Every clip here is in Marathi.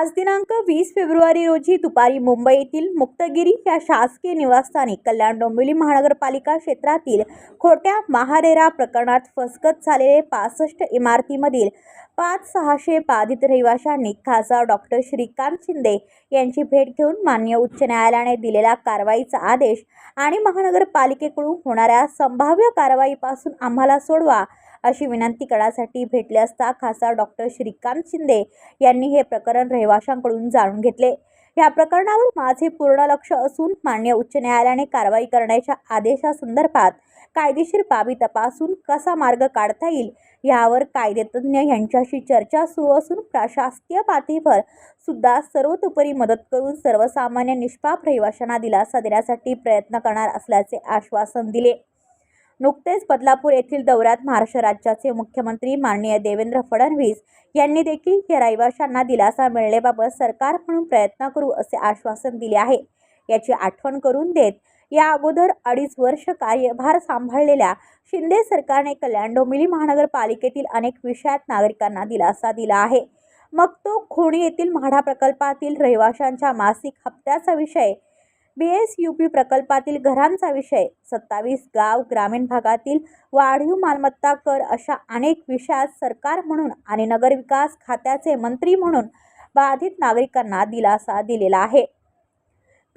आज दिनांक वीस फेब्रुवारी रोजी दुपारी मुंबई येथील मुक्तगिरी या शासकीय निवासस्थानी कल्याण डोंबिवली महानगरपालिका क्षेत्रातील खोट्या महारेरा प्रकरणात फसगत झालेले पासष्ट इमारतीमधील पाच सहाशे बाधित रहिवाशांनी खासदार डॉक्टर श्रीकांत शिंदे यांची भेट घेऊन मान्य उच्च न्यायालयाने दिलेला कारवाईचा आदेश आणि महानगरपालिकेकडून होणाऱ्या संभाव्य कारवाईपासून आम्हाला सोडवा अशी विनंती करण्यासाठी भेटले असता खासदार डॉक्टर श्रीकांत शिंदे यांनी हे प्रकरण रहिवाशांकडून जाणून घेतले. या प्रकरणावर माझे पूर्ण लक्ष असून मान्य उच्च न्यायालयाने कारवाई करण्याच्या आदेशासंदर्भात कायदेशीर बाबी तपासून कसा मार्ग काढता येईल यावर कायदेतज्ञ यांच्याशी चर्चा सुरू असून प्रशासकीय पातळीवर सुद्धा सर्वतोपरी मदत करून सर्वसामान्य निष्पाप रहिवाशांना दिलासा देण्यासाठी प्रयत्न करणार असल्याचे आश्वासन दिले. नुकतेच बदलापूर येथील दौऱ्यात महाराष्ट्र राज्याचे मुख्यमंत्री माननीय देवेंद्र फडणवीस यांनी देखील या रहिवाशांना दिलासा मिळण्याबाबत सरकार म्हणून प्रयत्न करू असे आश्वासन दिले आहे. याची आठवण करून देत या अगोदर अडीच वर्ष कार्यभार सांभाळलेल्या शिंदे सरकारने कल्याण डोंबिवली महानगरपालिकेतील अनेक विषयात नागरिकांना दिलासा दिला आहे. मग तो खोणी येथील म्हाडा प्रकल्पातील रहिवाशांच्या मासिक हप्त्याचा विषय बी एस यू पी प्रकल्पातील घरांचा विषय सत्तावीस गाव ग्रामीण भागातील वाढीव मालमत्ता कर अशा अनेक विषयात सरकार म्हणून आणि नगरविकास खात्याचे मंत्री म्हणून बाधित नागरिकांना दिलासा दिलेला आहे.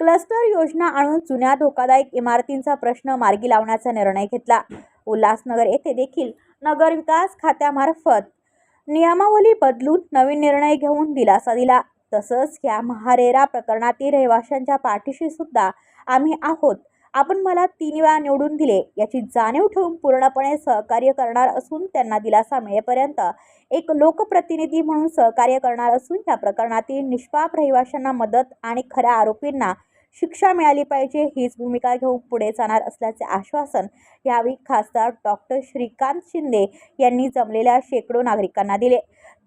क्लस्टर योजना आणून जुन्या धोकादायक इमारतींचा प्रश्न मार्गी लावण्याचा निर्णय घेतला. उल्हासनगर येथे देखील नगरविकास खात्यामार्फत नियमावली बदलून नवीन निर्णय घेऊन दिलासा दिला. तसंच या महारेरा प्रकरणातील रहिवाशांच्या पाठीशी सुद्धा आम्ही आहोत. आपण मला तीन वेळा निवडून दिले याची जाणीव ठेवून पूर्णपणे सहकार्य करणार असून त्यांना दिलासा मिळेपर्यंत एक लोकप्रतिनिधी म्हणून सहकार्य करणार असून या प्रकरणातील निष्पाप रहिवाशांना मदत आणि खऱ्या आरोपींना शिक्षा मिळाली पाहिजे हीच भूमिका घेऊन पुढे जाणार असल्याचे आश्वासन यावेळी खासदार डॉक्टर श्रीकांत शिंदे यांनी जमलेल्या शेकडो नागरिकांना दिले.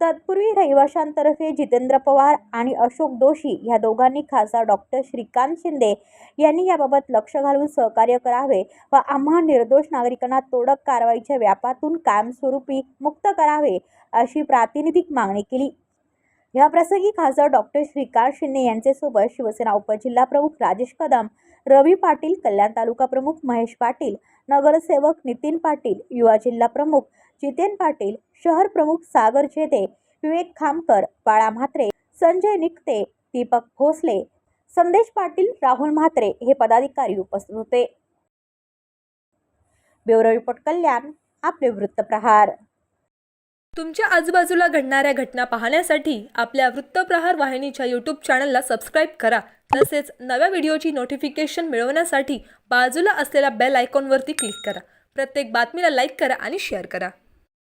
तत्पूर्वी रहिवाशांतर्फे जितेंद्र पवार आणि अशोक दोशी या दोघांनी खासदार डॉक्टर श्रीकांत शिंदे यांनी याबाबत लक्ष घालून सहकार्य करावे व आम्हा निर्दोष नागरिकांना तोडक कारवाईच्या व्यापातून कायमस्वरूपी मुक्त करावे अशी प्रातिनिधिक मागणी केली. या प्रसंगी खासदार डॉक्टर श्रीकांत शिंदे यांचेसोबत शिवसेना उपजिल्हा प्रमुख राजेश कदम रवी पाटील कल्याण तालुका प्रमुख महेश पाटील नगरसेवक नितीन पाटील युवा जिल्हा प्रमुख जितेन पाटील शहर प्रमुख सागर जेते विवेक खामकर बाळा म्हात्रे संजय निकते दीपक भोसले संदेश पाटील राहुल म्हात्रे हे पदाधिकारी उपस्थित होते. ब्युरो रिपोर्ट कल्याण आपले वृत्तप्रहार तुमच्या आजूबाजूला घडणाऱ्या घटना पाहण्यासाठी आपल्या वृत्तप्रहार वाहिनीच्या यूट्यूब चॅनलला सबस्क्राईब करा. तसेच नव्या व्हिडिओची नोटिफिकेशन मिळवण्यासाठी बाजूला असलेल्या बेल आयकॉनवरती क्लिक करा. प्रत्येक बातमीला लाईक करा आणि शेअर करा.